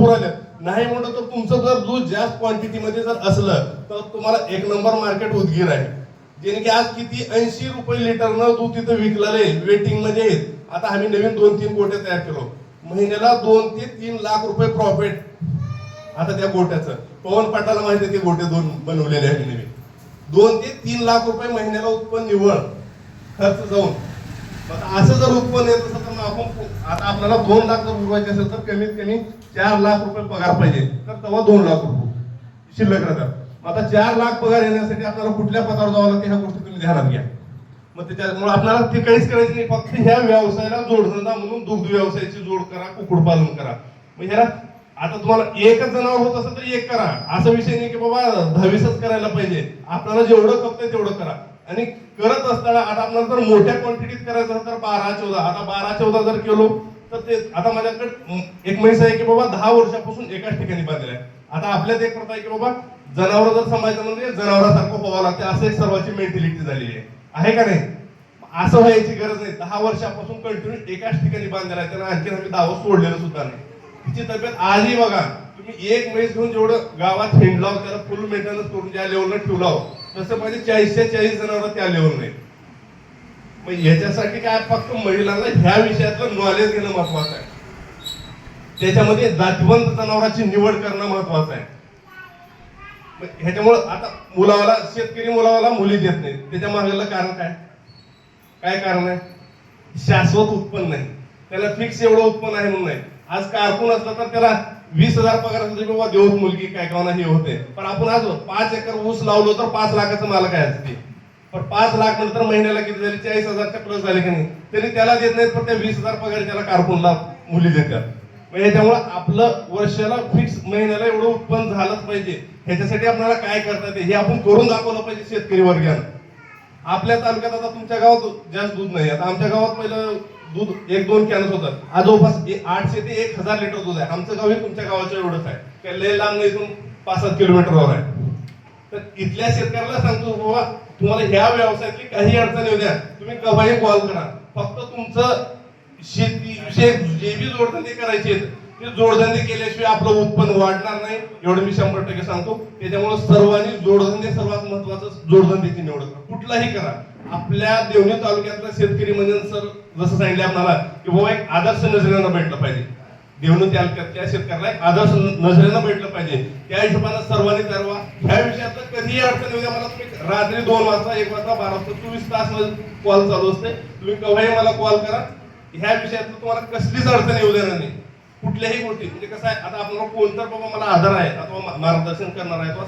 भरपूर आले. नाही म्हणलं तर तुमचं जर दूध जास्त क्वांटिटीमध्ये जर असलं तर तुम्हाला एक नंबर मार्केट उदगीर आहे. जेणे की आज किती ऐंशी रुपये लिटरनं दूध तिथं विकलेले वेटिंग वेटिंगमध्ये आता आम्ही नवीन दोन तीन गोटे तयार केलो. महिन्याला दोन ते तीन लाख रुपये प्रॉफिट आता त्या गोट्याचं. पवन पाटाला माहिती आहे ते गोटे दोन बनवलेले आहेत नवीन. दोन ते तीन लाख रुपये महिन्याला उत्पन्न निव्वळ. खर्च जाऊन. असं जर उत्पन्न येत असेल तर मग आपण आता आपल्याला दोन लाख जर उरवायचे असेल तर कमीत कमी चार लाख रुपये पगार पाहिजे. तर तेव्हा दोन लाख रुपये. शिल्लक राहतात. मग आता चार लाख पगार येण्यासाठी आपल्याला कुठल्या पदावर जावं लागते ह्या गोष्टी तुम्ही ध्यानात घ्या. मग त्याच्यामुळे आपल्याला ते काहीच करायचं नाही. फक्त ह्या व्यवसायाला जोडधंदा म्हणून दुग्ध व्यवसायाची जोड करा कुक्कुटपालन करा. मग ह्याला आता तुम्हाला एकच जनावर होत असेल तर एक करा. असा विषय नाही की बाबा दहावीसच करायला पाहिजे. आपल्याला जेवढं खपतंय तेवढं करा. आणि करत असताना आता आपल्याला जर मोठ्या क्वांटिटीत करायचं असेल तर बारा चौदा. आता बारा चौदा जर केलो तर ते आता माझ्याकडे एक म्हैस आहे की बाबा दहा वर्षापासून एकाच ठिकाणी बांधलेला आहे. आता आपल्यात एक प्रथा आहे की बाबा जनावर जर सांभाळायचं म्हणजे जनावरासारखं व्हावं लागते असं एक सर्वांची मेंटॅलिटी झालेली आहे. आहे का नाही? असं व्हायची गरज नाही. दहा वर्षापासून कंटिन्यू एकाच ठिकाणी बांधलेला आहे. त्यांना आणखी आम्ही दावं सोडलेलं सुद्धा नाही. तिची तब्येत आजही बघा. तुम्ही एक मेस घेऊन जेवढं गावात हिंडलाव त्याला फुल मेंटेनन्स करून ज्या लेवलला ठेवलाव तसं म्हणजे चाळीसच्या चाळीस जनावर त्या लेवल नाही मग याच्यासाठी काय फक्त महिलांना ह्या विषयातलं नॉलेज घेणं महत्वाचं आहे. त्याच्यामध्ये जातिवंत जनावरांची निवड करणं महत्वाचं आहे. मग ह्याच्यामुळं आता मुलावाला शेतकरी मुलावाला मुली देत नाही त्याच्या मागलेलं कारण काय? काय कारण आहे? शाश्वत उत्पन्न नाही त्याला फिक्स एवढं उत्पन्न आहे म्हणून नाही. आज कारकून असलं तर त्याला वीस हजार पगार बाबा देऊन मुलगी काय कावना हे होते. पण आपण आज पाच एकर ऊस लावलो तर पाच लाखाचं मालक आहे असते पण पाच लाख नंतर महिन्याला किती झाले? चाळीस हजारच्या प्लस झाले की नाही? तरी त्याला देत नाहीत पण त्या वीस हजार पगार त्याला कारकूनला मुली देतात. मग आपलं वर्षाला फिक्स महिन्याला एवढं उत्पन्न झालंच पाहिजे. ह्याच्यासाठी आपल्याला काय करता येते? हे आपण करून दाखवलं पाहिजे शेतकरी वर्गानं. आपल्या तालुक्यात आता तुमच्या गावात जास्त दूध नाही. आता आमच्या गावात पहिलं दूध एक दोन कॅनच होतं. आज जवळपास आठशे ते एक हजार लिटर दूध आहे. आमचं गाव हे तुमच्या गावाच्या एवढंच आहे. काय लय लांब नाही इथून पाच सात किलोमीटरवर आहे. तर इथल्या शेतकऱ्याला सांगतो बाबा तुम्हाला ह्या व्यवसायातली काही अडचण येऊ द्या. तुम्ही कवाही कॉल करा. फक्त तुमचं शेती विषय जे बी जोडधंदे करायचे ते जोडधंदे केल्याशिवाय आपलं उत्पन्न वाढणार नाही. एवढं मी शंभर टक्के सांगतो. त्याच्यामुळे सर्वांनी जोडधंदे सर्वात महत्वाचं जोडधंद्याची निवड करा. कुठलाही करा. आपल्या देवणी तालुक्यातला शेतकरी म्हणजे सर जसं सांगितलं आपल्याला की बाबा एक आदर्श नजरेनं भेटलं पाहिजे. देवणी तालुक्यातल्या शेतकऱ्याला एक आदर्श नजरेनं भेटलं पाहिजे. त्या हिशोबानं सर्वांनी ठरवा. ह्या विषयात कधीही अडचण येऊ द्या. मला तुम्ही रात्री दोन वाजता एक वाजता बारा वाजता चोवीस तास कॉल चालू असते. तुम्ही केव्हाही मला कॉल करा. ह्या विषयात तुम्हाला कसलीच अडचण येऊ देणार नाही. कुठल्याही गोष्टी म्हणजे कसं आहे आता आपल्याला कोणतर बाबा मला आधार आहे अथवा मार्गदर्शन करणार आहे